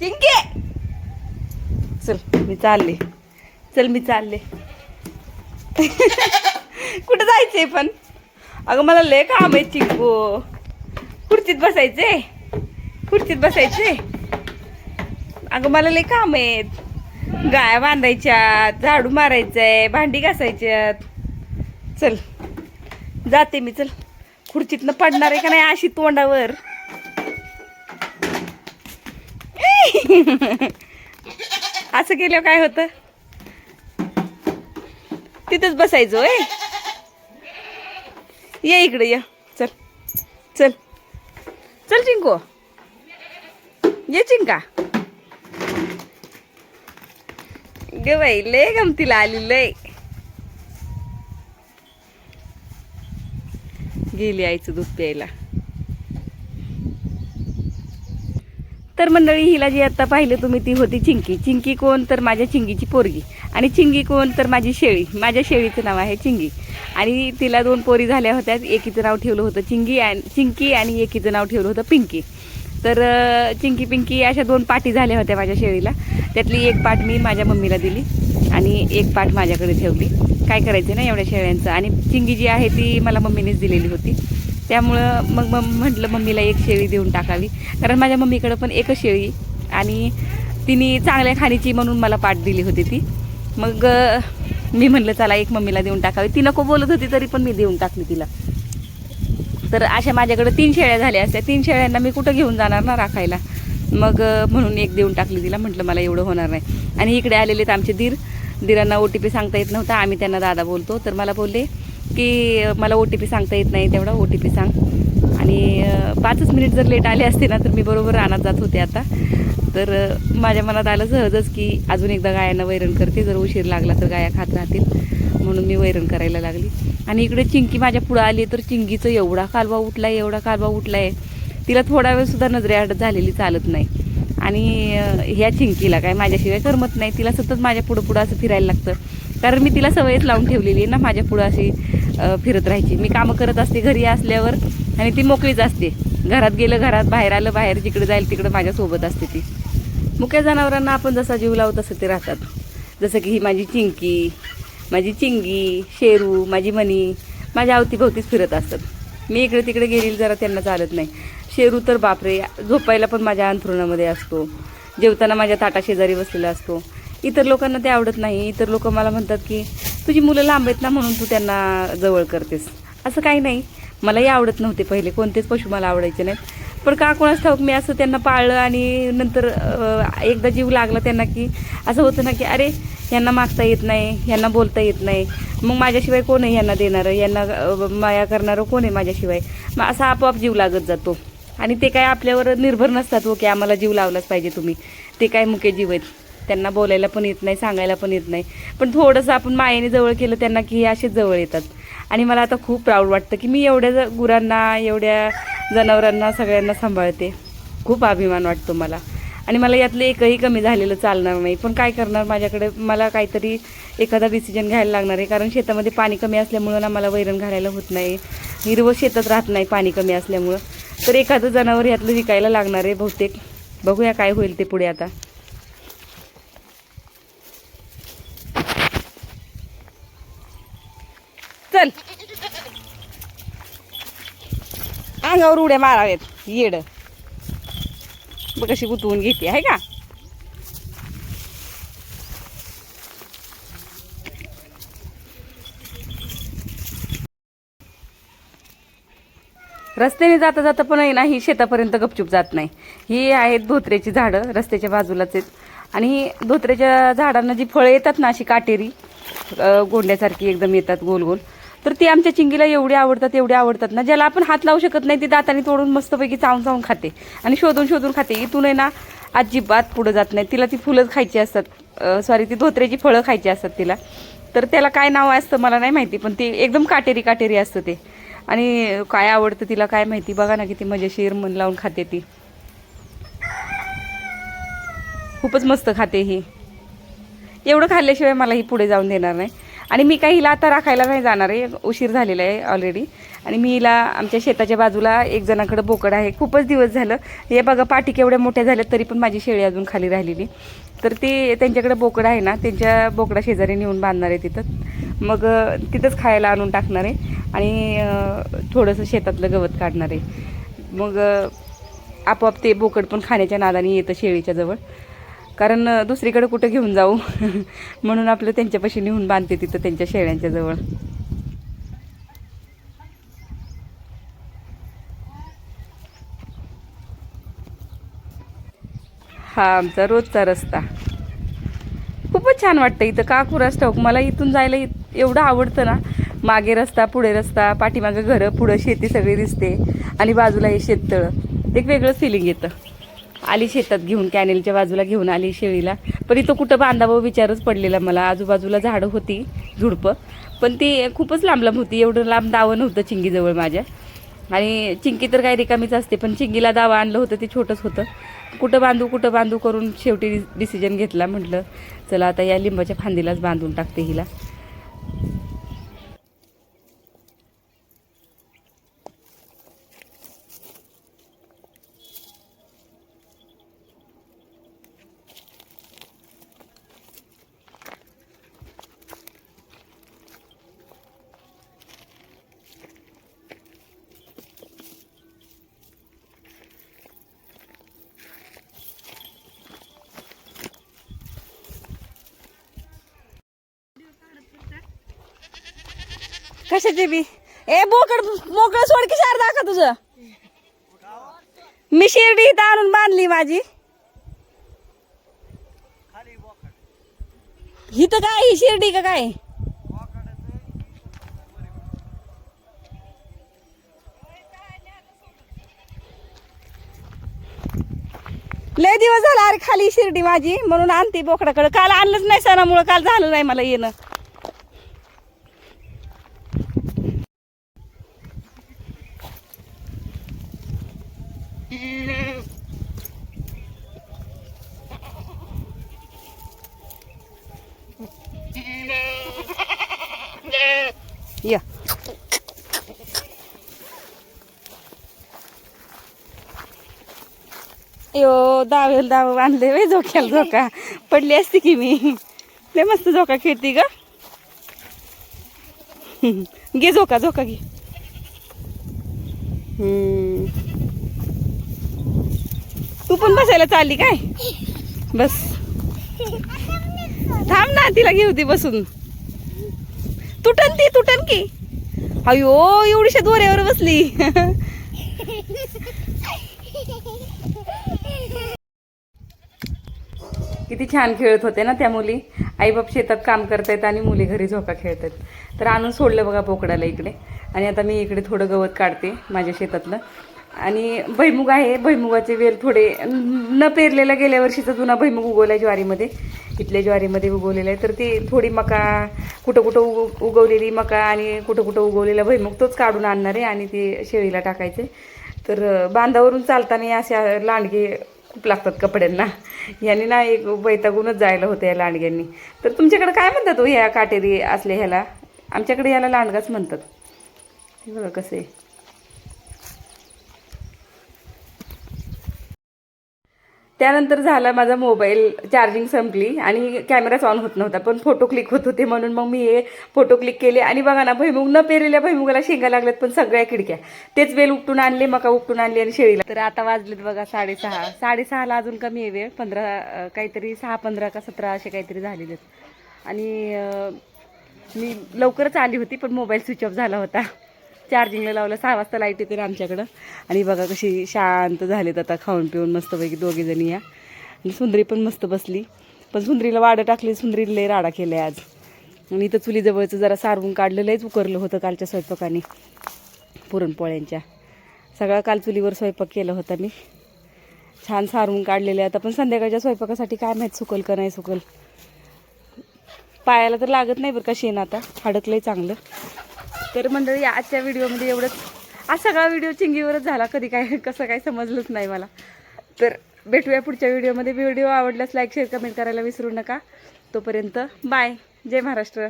चिंके चल मी चालले. चल मी चालले. कुठं जायचंय पण? अगं मला लय काम आहे चिंकू खुर्चीत बसायचे. खुर्चीत बसायचे. अगं मला लय काम आहेत. गाय बांधायच्यात झाडू मारायचंय भांडी घासायच्यात. चल जाते मी चल. खुर्चीतनं पडणार आहे का नाही अशी तोंडावर? असं केलं काय होतं? तिथंच बसायचो ए ये इकडे ये. चल चल. चल चिंको. ये चिंका. गे बाई लय गमतीला आली लय. गेली आईचं दूध प्यायला. तर मंडळी हिला जी आता पाहिलं तुम्ही ती होती चिंकी. चिंकी कोण? तर माझ्या चिंगीची पोरगी. आणि चिंगी कोण? तर माझी शेळी. माझ्या शेळीचं नाव आहे चिंगी. आणि तिला दोन पोरी झाल्या होत्या. एकीचं नाव ठेवलं होतं चिंगी आणि चिंकी आणि एकीचं नाव ठेवलं होतं पिंकी. तर चिंकी पिंकी अशा दोन पाटी झाल्या होत्या माझ्या शेळीला. त्यातली एक पाट मी माझ्या मम्मीला दिली आणि एक पाट माझ्याकडे ठेवली. काय करायचं ना एवढ्या शेळ्यांचं? आणि चिंगी जी आहे ती मला मम्मीनेच दिलेली होती. त्यामुळं मग मग म्हटलं मम्मीला एक शेळी देऊन टाकावी. कारण माझ्या मम्मीकडं पण एकच शेळी आणि तिने चांगल्या खाणीची म्हणून मला पाठ दिली होती ती. मग मी म्हटलं चला एक मम्मीला देऊन टाकावी. ती नको बोलत होती तरी पण मी देऊन टाकली तिला. तर अशा माझ्याकडं तीन शेळ्या झाल्या असत्या. तीन शेळ्यांना मी कुठं घेऊन जाणार ना राखायला? मग म्हणून एक देऊन टाकली तिला. म्हटलं मला एवढं होणार नाही. आणि इकडे आलेले तर आमचे दीर. दिरांना ओ टी पी सांगता येत नव्हता. आम्ही त्यांना दादा बोलतो. तर मला बोलले की मला ओ टी पी सांगता येत नाही तेवढा ओ टी पी सांग. आणि पाचच मिनिट जर लेट आले असते ना तर मी बरोबर रानात जात होते आता. तर माझ्या मनात आलं सहजच की अजून एकदा गायांना वैरण करते. जर उशीर लागला तर गाया खात राहतील. म्हणून मी वैरण करायला लागली. आणि इकडे चिंकी माझ्या पुढं आली तर चिंकीचं एवढा कालवा उठलाय एवढा कालवा उठला आहे तिला थोडा वेळसुद्धा नजरेआड झालेली चालत नाही. आणि ह्या चिंकीला काय माझ्याशिवाय करमत नाही. तिला सतत माझ्या पुढं पुढं असं फिरायला लागतं. कारण मी तिला सवयच लावून ठेवलेली आहे ना माझ्या पुढं अशी फिरत राहायची. मी कामं करत असते घरी असल्यावर. आणि ती मोकळीच असते. घरात गेलं घरात बाहेर आलं बाहेर जिकडे जाईल तिकडं माझ्यासोबत असते ती. मुक्या जनावरांना आपण जसा जीव लावू तसं ते राहतात. जसं की ही माझी चिंकी माझी चिंगी शेरू माझी मनी माझ्या अवतीभोवतीच फिरत असतात. मी इकडे तिकडे गेलेली जरा त्यांना चालत नाही. शेरू तर बापरे झोपायला पण माझ्या अंथरुणामध्ये असतो. जेवताना माझ्या ताटा शेजारी बसलेला असतो. इतर लोकांना ते आवडत नाही. इतर लोक मला म्हणतात की तुझी मुलं लांब आहेत ना म्हणून तू त्यांना जवळ करतेस. असं काही नाही. मलाही आवडत नव्हते पहिले. कोणतेच पशु मला आवडायचे नाहीत. पण का कोणाच ठाऊक मी असं त्यांना पाळलं आणि नंतर एकदा जीव लागला त्यांना की असं होतं ना की अरे यांना मागता येत नाही. यांना बोलता येत नाही. मग माझ्याशिवाय कोण आहे यांना देणारं? यांना माया करणारं कोण आहे माझ्याशिवाय? मग असा आपोआप जीव लागत जातो. आणि ते काय आपल्यावर निर्भर नसतात हो की आम्हाला जीव लावलाच पाहिजे तुम्ही. ते काय मुके जीव आहेत. त्यांना बोलायला पण येत नाही सांगायला पण येत नाही. पण थोडंसं आपण मायेने जवळ केलं त्यांना की हे जवळ येतात. आणि मला आता खूप प्राऊड वाटतं की मी एवढ्या ज- गुरांना एवढ्या जनावरांना सगळ्यांना सांभाळते. खूप अभिमान वाटतो मला. आणि मला यातलं एकही कमी झालेलं चालणार नाही. पण काय करणार माझ्याकडे? मला काहीतरी एखादा डिसिजन घ्यायला लागणार आहे. कारण शेतामध्ये पाणी कमी असल्यामुळं ना मला वैरण घालायला होत नाही. हिरवं शेतात राहत नाही पाणी कमी असल्यामुळं. तर एखादं जनावर यातलं विकायला लागणार आहे बहुतेक. बघूया काय होईल ते पुढे आता. चल. अंगावर उड्या माराव्यात येड. बघ कशी गुतवून घेते आहे का? रस्त्याने जाता जाता पण आहे ना ही शेतापर्यंत गपचूप जात नाही. ही आहेत धोत्र्याची झाडं रस्त्याच्या बाजूलाच आहेत. आणि ही धोत्र्याच्या झाडांना जी फळं येतात ना अशी काटेरी गोंड्यासारखी एकदम येतात गोल गोल तर ती आमच्या चिंगीला एवढी आवडतात एवढी आवडतात ना ज्याला आपण हात लावू शकत नाही ती दाताने तोडून मस्तपैकी चावून चावून खाते. आणि शोधून शोधून खाते. इथून आहे ना अजिबात पुढं जात नाही. तिला ती फुलंच खायची असतात. सॉरी ती धोत्र्याची फळं खायची असतात तिला. तर त्याला काय नाव असतं मला नाही माहिती पण ती एकदम काटेरी काटेरी असतं ते. आणि काय आवडतं तिला काय माहिती? बघा ना किती मजेशीर मन लावून खाते ती. खूपच मस्त खाते ही. एवढं खाल्ल्याशिवाय मला ही पुढे जाऊन देणार नाही. आणि मी काही हिला आता राखायला नाही जाणार आहे. उशीर झालेला आहे ऑलरेडी आणि मी हिला आमच्या शेताच्या बाजूला एक जणाकडं बोकड आहे. खूपच दिवस झालं. हे बघा पाठी केवढ्या मोठ्या झाल्या तरी पण माझी शेळी अजून खाली राहिलेली. तर ते त्यांच्याकडे बोकड आहे ना त्यांच्या बोकडा शेजारी नेऊन बांधणार आहे तिथं. मग तिथंच खायला आणून टाकणार आहे. आणि थोडंसं शेतातलं गवत काढणार आहे. मग आपोआप ते बोकड पण खाण्याच्या नादाने येतं शेळीच्या जवळ. कारण दुसरीकडे कुठं घेऊन जाऊ? म्हणून आपलं त्यांच्यापाशी नेऊन बांधते तिथं त्यांच्या शेळ्यांच्या जवळ. हा आमचा रोजचा रस्ता. खूपच छान वाटतं इथं. का कुरास ठाऊक मला इथून जायला एवढं आवडतं ना. मागे रस्ता पुढे रस्ता पाठीमागं घरं पुढं शेती सगळी दिसते. आणि बाजूला हे शेततळं. एक वेगळंच फिलिंग येतं. आली शेतात घेऊन कॅनेलच्या बाजूला घेऊन आली शेळीला. पण इथं कुठं बांधावं विचारच पडलेला मला. आजूबाजूला झाडं होती झुडपं. पण ती खूपच लांब लांब होती. एवढं लांब दावं नव्हतं चिंगीजवळ माझ्या. आणि चिंकी तर काही रिकामीच असते पण चिंगीला दावा आणलं होतं ते छोटंच होतं. कुठं बांधू कुठं बांधू करून शेवटी डिसिजन घेतला म्हटलं चला आता या लिंबाच्या फांदीलाच बांधून टाकते हिला. कशाचे बी? ए बोकड मोकळं सोड की शारदा का तुझं. मी शिर्डी इथं आणून बांधली माझी. हिथं काय ही शिर्डी का काय? लय दिवस झाला अरे खाली शिर्डी माझी म्हणून आणते बोकडाकडे. काल आणलंच नाही सणामुळं काल झालं नाही मला येणं या यो दावेल दाव बांधले वे झोक्याला झोका. पडली असती की मी. लय मस्त झोका खेळती का घे झोका झोका घे. तू पण बसायला चालली काय? बस. थांब ना तिला घेऊ ती बसून. तुटन ती तुटन की. अयो एवढीशा दोऱ्यावर बसली. किती छान खेळत होते ना त्या मुली. आईबाप शेतात काम करतायत आणि मुली घरी झोका खेळतात. तर आणून सोडलं बघा पोकडाला इकडे. आणि आता मी इकडे थोडं गवत काढते माझ्या शेतातलं. आणि भैमुग आहे. भैमुगाचे वेल थोडे न पेरलेला गेल्या वर्षीचा जुना भैमुग उगवला आहे ज्वारीमध्ये. इथल्या ज्वारीमध्ये उगवलेला आहे. तर ती थोडी मका कुठं कुठं उग उगवलेली मका आणि कुठं कुठं उगवलेला भैमुग तोच काढून आणणार आहे आणि ते शेळीला टाकायचे तर बांधावरून चालताना अशा लांडगे खूप लागतात कपड्यांना. यांनी ना एक वैतागूनच जायला होतं या लांडग्यांनी. तर तुमच्याकडे काय म्हणतात हो ह्या काटेरी असल्या ह्याला? आमच्याकडे याला लांडगाच म्हणतात. हे बघा कसं. आहे त्यानंतर झाला माझा मोबाईल चार्जिंग संपली आणि कॅमेराच ऑन होत नव्हता पण फोटो क्लिक होत होते म्हणून मग मी हे फोटो क्लिक केले. आणि बघा ना भैमुग न पेरलेल्या भैमुगाला शेंगा लागल्यात पण सगळ्या खिडक्या. तेच वेल उपटून आणले मका उपटून आणली आणि शेळीला. तर आता वाजलेत बघा साडेसहा. साडेसहाला अजून कमी आहे वेळ पंधरा काहीतरी सहा पंधरा का सतरा असे काहीतरी झालेले आहेत. आणि मी लवकरच आली होती पण मोबाईल स्विच ऑफ झाला होता. चार्जिंगला लावलं सहा वाजता लाइट येते ना आमच्याकडं. आणि बघा कशी शांत झालेत आता खाऊन पिऊन मस्तपैकी दोघी जणी या. आणि सुंदरी पण मस्त बसली. पण सुंदरीला वाडं टाकली सुंदरीला राडा केलाय आज. आणि इथं चुलीजवळचं जरा सारवून काढलं लयच उकरलं होतं कालच्या स्वयंपाकाने. पुरणपोळ्यांच्या. सगळा काल चुलीवर स्वयंपाक केला होता मी. छान सारून काढलेले. आता पण संध्याकाळच्या स्वयंपाकासाठी काय माहीत सुकल का नाही सुकल. पायाला तर लागत नाही बरं का शेण आता. अडकलंय चांगलं. तर मंडळी आजच्या व्हिडिओमध्ये एवढंच. आज सगळा व्हिडिओ चिंगीवरच झाला. कधी काय कसं काय समजलंच नाही मला. तर भेटूया पुढच्या व्हिडिओमध्ये. व्हिडिओ आवडल्यास लाईक शेअर कमेंट करायला विसरू नका. तोपर्यंत बाय. जय महाराष्ट्र.